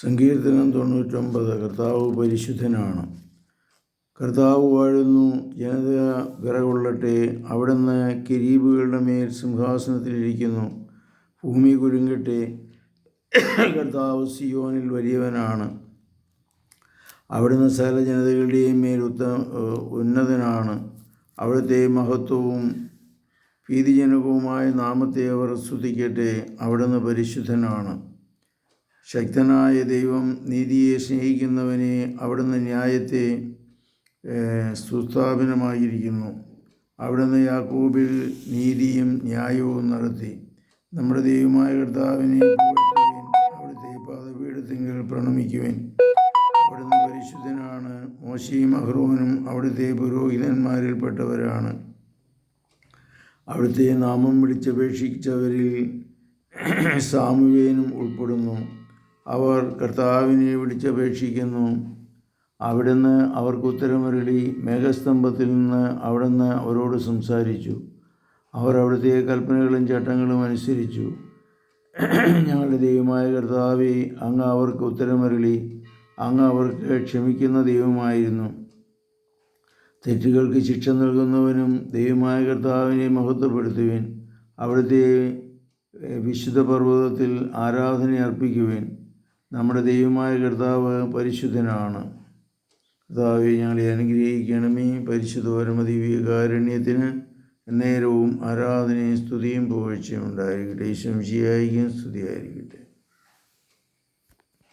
സങ്കീർത്തനം തൊണ്ണൂറ്റൊമ്പത്. കർത്താവ് പരിശുദ്ധനാണ്. കർത്താവ് വാഴുന്നു. ജനത വിറകൊള്ളട്ടെ. അവിടുന്ന് കിരീബുകളുടെ മേൽ സിംഹാസനത്തിലിരിക്കുന്നു ഭൂമി കുരുങ്ങട്ടെ കർത്താവ് സിയോനിൽ വലിയവനാണ്. അവിടുന്ന് സകല ജനതകളുടെയും മേൽ ഉത്ത ഉന്നതനാണ്. അവിടുത്തെ മഹത്വവും ഭീതിജനകവുമായ നാമത്തെ അവർ സ്തുതിക്കട്ടെ. അവിടുന്ന് പരിശുദ്ധനാണ്. ശക്തനായ ദൈവം നീതിയെ സ്നേഹിക്കുന്നവനെ അവിടുന്ന് ന്യായത്തെ സുസ്ഥാപനമായിരിക്കുന്നു. അവിടുന്ന് യാക്കോബിൽ നീതിയും ന്യായവും നടത്തി. നമ്മുടെ ദൈവമായ കർത്താവിനെ പുകഴ്ത്തുവിൻ അവിടുത്തെ പാദപീഠത്തിങ്കിൽ പ്രണമിക്കുവാൻ. അവിടുന്ന് പരിശുദ്ധനാണ് മോശയും അഹ്റോനും അവിടുത്തെ പുരോഹിതന്മാരിൽപ്പെട്ടവരാണ്. അവിടുത്തെ നാമം വിളിച്ചപേക്ഷിച്ചവരിൽ സാമുവേനും ഉൾപ്പെടുന്നു. അവർ കർത്താവിനെ വിളിച്ചപേക്ഷിക്കുന്നു. അവിടുന്ന് അവർക്ക് ഉത്തരമരുളി. മേഘസ്തംഭത്തിൽ നിന്ന് അവിടുന്ന് അവരോട് സംസാരിച്ചു. അവർ അവിടുത്തെ കൽപ്പനകളും ചട്ടങ്ങളും അനുസരിച്ചു. ഞങ്ങളുടെ ദൈവമായ കർത്താവെ അങ്ങ് അവർക്ക് ഉത്തരമരുളി. അങ്ങ് അവർക്ക് ക്ഷമിക്കുന്ന ദൈവമായിരുന്നു. തെറ്റുകൾക്ക് ശിക്ഷ നൽകുന്നവനും ദൈവമായ കർത്താവിനെ മഹത്വപ്പെടുത്തുവിൻ. അവിടുത്തെ വിശുദ്ധ പർവതത്തിൽ ആരാധന അർപ്പിക്കുവിൻ. നമ്മുടെ ദൈവമായ കർത്താവ് പരിശുദ്ധനാണ്. കർത്താവെ ഞങ്ങളെ അനുഗ്രഹിക്കണമേ പരിശുദ്ധ പരമദിവ്യകാരുണ്യത്തിന് നേരവും ആരാധനയും സ്തുതിയും പുകഴ്ചയും ഉണ്ടായിരിക്കട്ടെ. ശംശിയായിരിക്കും സ്തുതിയായിരിക്കട്ടെ.